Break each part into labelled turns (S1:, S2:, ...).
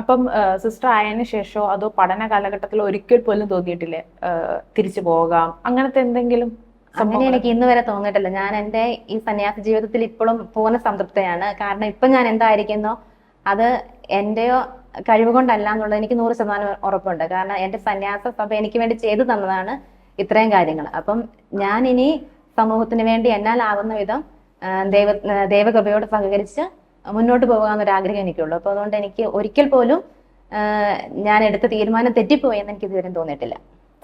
S1: അപ്പം സിസ്റ്റർ ആയതിനു ശേഷമോ അതോ പഠന കാലഘട്ടത്തിൽ ഒരിക്കൽ പോലും തോന്നിയിട്ടില്ലേ? തിരിച്ചു പോകാം അങ്ങനത്തെ എന്തെങ്കിലും
S2: അങ്ങനെ എനിക്ക് ഇന്ന് വരെ തോന്നിയിട്ടില്ല. ഞാൻ എന്റെ ഈ സന്യാസ ജീവിതത്തിൽ ഇപ്പോഴും പൂർണ സംതൃപ്തയാണ്. കാരണം ഇപ്പൊ ഞാൻ എന്തായിരിക്കുന്നോ അത് എന്റെയോ കഴിവുകൊണ്ടല്ല എന്നുള്ളത് എനിക്ക് നൂറ് ശതമാനം ഉറപ്പുണ്ട്. കാരണം എന്റെ സന്യാസ സഭ എനിക്ക് വേണ്ടി ചെയ്തു തന്നതാണ് ഇത്രയും കാര്യങ്ങൾ. അപ്പം ഞാൻ ഇനി സമൂഹത്തിന് വേണ്ടി എന്നാലാവുന്ന വിധം ദൈവ ദൈവകൃപയോട് സഹകരിച്ച് മുന്നോട്ട് പോകാമെന്നൊരു ആഗ്രഹം എനിക്കുള്ളൂ. അപ്പോൾ അതുകൊണ്ട് എനിക്ക് ഒരിക്കൽ പോലും ഞാൻ എടുത്ത തീരുമാനം തെറ്റിപ്പോയി എന്ന് എനിക്ക് ഇതുവരെ തോന്നിയിട്ടില്ല.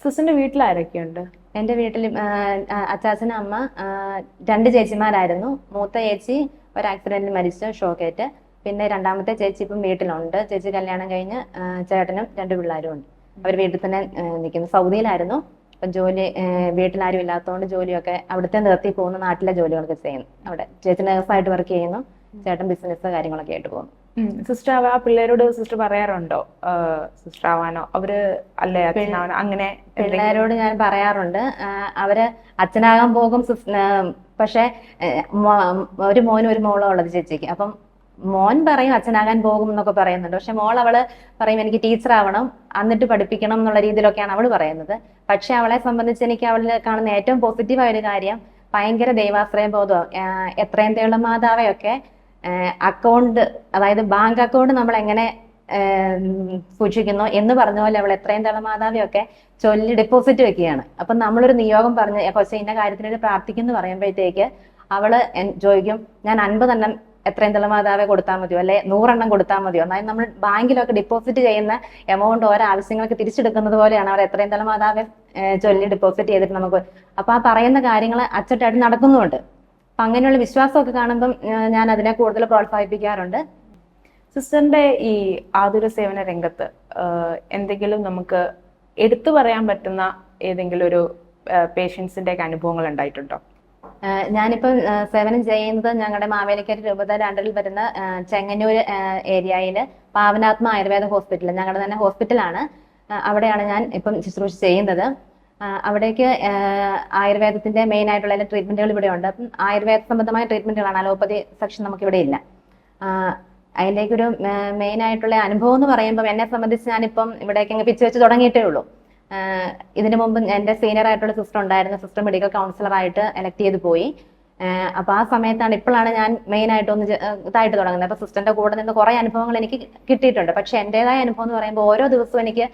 S1: സിസ്റ്ററിന്റെ വീട്ടിൽ ആരൊക്കെയുണ്ട്?
S2: എന്റെ വീട്ടിൽ അച്ചാച്ചനും അമ്മ രണ്ട് ചേച്ചിമാരായിരുന്നു. മൂത്ത ചേച്ചി ഒരു ആക്സിഡന്റിൽ മരിച്ചു ഷോക്കേറ്റ്. പിന്നെ രണ്ടാമത്തെ ചേച്ചി ഇപ്പം വീട്ടിലുണ്ട്. ചേച്ചി കല്യാണം കഴിഞ്ഞ് ചേട്ടനും രണ്ട് പിള്ളേരും ഉണ്ട്. അവർ വീട്ടിൽ തന്നെ നിൽക്കുന്നു. സൗദിയിലായിരുന്നു. അപ്പം ജോലി വീട്ടിലാരും ഇല്ലാത്തതുകൊണ്ട് ജോലിയൊക്കെ അവിടുത്തെ നിർത്തി പോകുന്ന. നാട്ടിലെ ജോലികളൊക്കെ ചെയ്യുന്നു. അവിടെ ചേച്ചി നേഴ്സായിട്ട് വർക്ക് ചെയ്യുന്നു. ചേട്ടൻ ബിസിനസ് കാര്യങ്ങളൊക്കെ ആയിട്ട് പോകുന്നു.
S1: സിസ്റ്റർ ആ പിള്ളേരോട് സിസ്റ്റർ പറയാറുണ്ടോ? സിസ്റ്റർ ആവാനോ? അവർ അല്ലേ? അച്ഛനാവാനോ? അങ്ങനെ?
S2: പിള്ളേരോട് ഞാൻ പറയാറുണ്ട്. അവർ അച്ഛനാകാൻ പോകും പക്ഷെ ഒരു മോനും ഒരു മോളും ഉള്ളത് ചേച്ചിക്ക്. അപ്പം മോൻ പറയും അച്ഛനാകാൻ പോകും എന്നൊക്കെ പറയുന്നുണ്ട്. പക്ഷെ മോൾ അവൾ പറയും എനിക്ക് ടീച്ചർ ആവണം എന്നിട്ട് പഠിപ്പിക്കണം എന്നുള്ള രീതിയിലൊക്കെയാണ് അവൾ പറയുന്നത്. പക്ഷെ അവളെ സംബന്ധിച്ച് എനിക്ക് അവളിൽ കാണുന്ന ഏറ്റവും പോസിറ്റീവായ ഒരു കാര്യം ഭയങ്കര ദൈവാശ്രയ ബോധം. എത്രയും തേളും മാതാവെയൊക്കെ അക്കൗണ്ട് അതായത് ബാങ്ക് അക്കൗണ്ട് നമ്മൾ എങ്ങനെ സൂക്ഷിക്കുന്നു എന്ന് പറഞ്ഞ പോലെ അവൾ എത്രയും തവണ മാതാവിയൊക്കെ ചൊല്ലി ഡെപ്പോസിറ്റ് വെക്കുകയാണ്. അപ്പൊ നമ്മളൊരു നിയോഗം പറഞ്ഞ് കൊച്ചെ ഇന്ന കാര്യത്തിന് വേണ്ടി പ്രാർത്ഥിക്കുന്നു പറയുമ്പോഴത്തേക്ക് അവൾ ചോദിക്കും ഞാൻ അൻപതെണ്ണം എത്രയും തല മാതാവെ കൊടുത്താൽ മതിയോ? അല്ലെ നൂറെണ്ണം കൊടുത്താൽ മതിയോ? അതായത് നമ്മൾ ബാങ്കിലൊക്കെ ഡെപ്പോസിറ്റ് ചെയ്യുന്ന എമൗണ്ട് ഓരോ ആവശ്യങ്ങൾക്ക് തിരിച്ചെടുക്കുന്നത് പോലെയാണ് അവർ എത്രയും തല മാതാവെ ചൊല്ലി ഡെപ്പോസിറ്റ് ചെയ്തിട്ട് നമുക്ക്. അപ്പൊ ആ പറയുന്ന കാര്യങ്ങൾ അച്ചട്ടായിട്ട് നടക്കുന്നുമുണ്ട്. അപ്പൊ അങ്ങനെയുള്ള വിശ്വാസമൊക്കെ കാണുമ്പം ഞാൻ അതിനെ കൂടുതൽ പ്രോത്സാഹിപ്പിക്കാറുണ്ട്.
S1: സിസ്റ്ററിന്റെ ഈ ആതുര സേവന രംഗത്ത് എന്തെങ്കിലും നമുക്ക് എടുത്തു പറയാൻ പറ്റുന്ന ഏതെങ്കിലും ഒരു പേഷ്യൻസിന്റെ ഒക്കെ അനുഭവങ്ങൾ ഉണ്ടായിട്ടുണ്ടോ?
S2: ഞാനിപ്പോൾ ഞാനിപ്പം സേവനം ചെയ്യുന്നത് ഞങ്ങളുടെ മാവേലിക്കര രൂപത രണ്ടിൽ വരുന്ന ചെങ്ങന്നൂർ ഏരിയയിൽ പാവനാത്മ ആയുർവേദ ഹോസ്പിറ്റൽ ഞങ്ങളുടെ തന്നെ ഹോസ്പിറ്റലാണ്. അവിടെയാണ് ഞാൻ ഇപ്പം ശുശ്രൂഷ ചെയ്യുന്നത്. അവിടേക്ക് ആയുർവേദത്തിന്റെ മെയിൻ ആയിട്ടുള്ള എല്ലാ ട്രീറ്റ്മെന്റുകൾ ഇവിടെ ഉണ്ട് അപ്പം ആയുർവേദ സംബന്ധമായ ട്രീറ്റ്മെന്റുകളാണ് അലോപ്പതി സെക്ഷൻ നമുക്കിവിടെ ഇല്ല. അതിലേക്കൊരു മെയിൻ ആയിട്ടുള്ള അനുഭവം എന്ന് പറയുമ്പോൾ എന്നെ സംബന്ധിച്ച് ഞാനിപ്പം ഇവിടേക്ക് അങ്ങ് പിച്ച് വെച്ച് തുടങ്ങിയിട്ടേ ഉള്ളൂ. ഇതിനു മുമ്പ് എന്റെ സീനിയർ ആയിട്ടുള്ള സിസ്റ്റർ ഉണ്ടായിരുന്നു. സിസ്റ്റർ മെഡിക്കൽ കൗൺസിലർ ആയിട്ട് എലക്ട് ചെയ്ത് പോയി. അപ്പൊ ആ സമയത്താണ് ഇപ്പോഴാണ് ഞാൻ മെയിൻ ആയിട്ട് ഒന്ന് ഇതായിട്ട് തുടങ്ങുന്നത്. അപ്പൊ സിസ്റ്ററിന്റെ കൂടെ നിന്ന് കുറെ അനുഭവങ്ങൾ എനിക്ക് കിട്ടിയിട്ടുണ്ട്. പക്ഷെ എന്റേതായ അനുഭവം എന്ന് പറയുമ്പോൾ ഓരോ ദിവസവും എനിക്ക്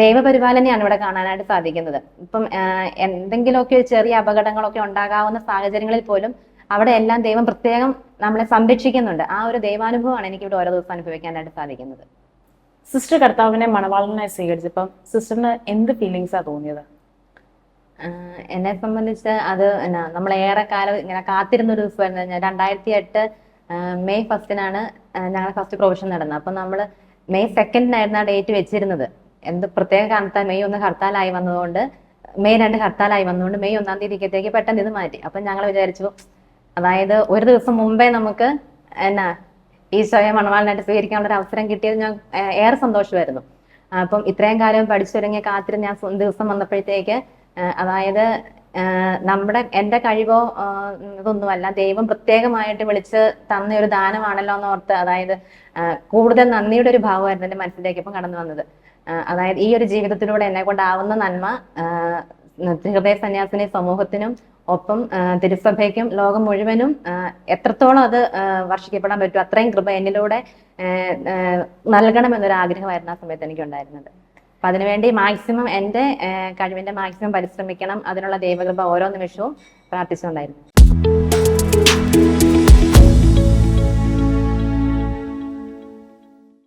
S2: ദൈവപരിപാലനയാണ് ഇവിടെ കാണാനായിട്ട് സാധിക്കുന്നത്. ഇപ്പം എന്തെങ്കിലുമൊക്കെ ചെറിയ അപകടങ്ങളൊക്കെ ഉണ്ടാകാവുന്ന സാഹചര്യങ്ങളിൽ പോലും അവിടെ എല്ലാം ദൈവം പ്രത്യേകം നമ്മളെ സംരക്ഷിക്കുന്നുണ്ട്. ആ ഒരു ദൈവാനുഭവമാണ് എനിക്ക് ഇവിടെ ഓരോ ദിവസം അനുഭവിക്കാനായിട്ട് സാധിക്കുന്നത്.
S1: സിസ്റ്റർ കർത്താവിനെ മണവാളനായി സ്വീകരിച്ചപ്പം സിസ്റ്ററിന് എന്ത് ഫീലിങ്സാ തോന്നിയത്?
S2: എന്നെ സംബന്ധിച്ച് അത് എന്നാ നമ്മൾ ഏറെ കാലം ഇങ്ങനെ കാത്തിരുന്ന ഒരു ദിവസമായിരുന്നു. രണ്ടായിരത്തി എട്ട് മെയ് ഫസ്റ്റിനാണ് ഞങ്ങളുടെ ഫസ്റ്റ് പ്രൊവിഷൻ നടന്നത്. അപ്പം നമ്മൾ മെയ് സെക്കൻഡിനായിരുന്നു ആ ഡേറ്റ് വെച്ചിരുന്നത്. എന്ത് പ്രത്യേക കാരണത്താൽ മെയ് ഒന്ന് ഹർത്താലായി വന്നതുകൊണ്ട് മെയ് രണ്ട് ഹർത്താലായി വന്നതുകൊണ്ട് മെയ് ഒന്നാം തീയതിക്കത്തേക്ക് പെട്ടെന്ന് ഇത് മാറ്റി. അപ്പം ഞങ്ങൾ വിചാരിച്ചു അതായത് ഒരു ദിവസം മുമ്പേ നമുക്ക് എന്നാ ഈശോയെ മണവാളനായിട്ട് സ്വീകരിക്കാനുള്ള ഒരു അവസരം കിട്ടിയത് ഞാൻ ഏറെ സന്തോഷമായിരുന്നു. അപ്പം ഇത്രയും കാലം പഠിച്ചൊരുങ്ങിയ കാത്തിരുന്ന് ഞാൻ ദിവസം വന്നപ്പോഴത്തേക്ക് അതായത് നമ്മുടെ എന്റെ കഴിവോ ഇതൊന്നുമല്ല ദൈവം പ്രത്യേകമായിട്ട് വിളിച്ച് തന്ന ഒരു ദാനമാണല്ലോ എന്ന് ഓർത്ത് അതായത് കൂടുതൽ നന്ദിയുടെ ഒരു ഭാവമായിരുന്നു എന്റെ മനസ്സിലേക്ക് ഇപ്പം കടന്നു വന്നത്. അതായത് ഈ ഒരു ജീവിതത്തിലൂടെ എന്നെ കൊണ്ടാവുന്ന നന്മ ഹൃദയ സന്യാസിനെ സമൂഹത്തിനും ഒപ്പം തിരുസഭയ്ക്കും ലോകം മുഴുവനും എത്രത്തോളം അത് വർഷിക്കപ്പെടാൻ പറ്റും അത്രയും കൃപ എന്നിലൂടെ നൽകണമെന്നൊരു ആഗ്രഹമായിരുന്നു ആ സമയത്ത് എനിക്കുണ്ടായിരുന്നത്. അപ്പൊ അതിനുവേണ്ടി മാക്സിമം എന്റെ ആ, കഴിവിന്റെ മാക്സിമം പരിശ്രമിക്കണം അതിനുള്ള ദൈവകൃപ ഓരോ നിമിഷവും പ്രാർത്ഥിച്ചുകൊണ്ടായിരുന്നു.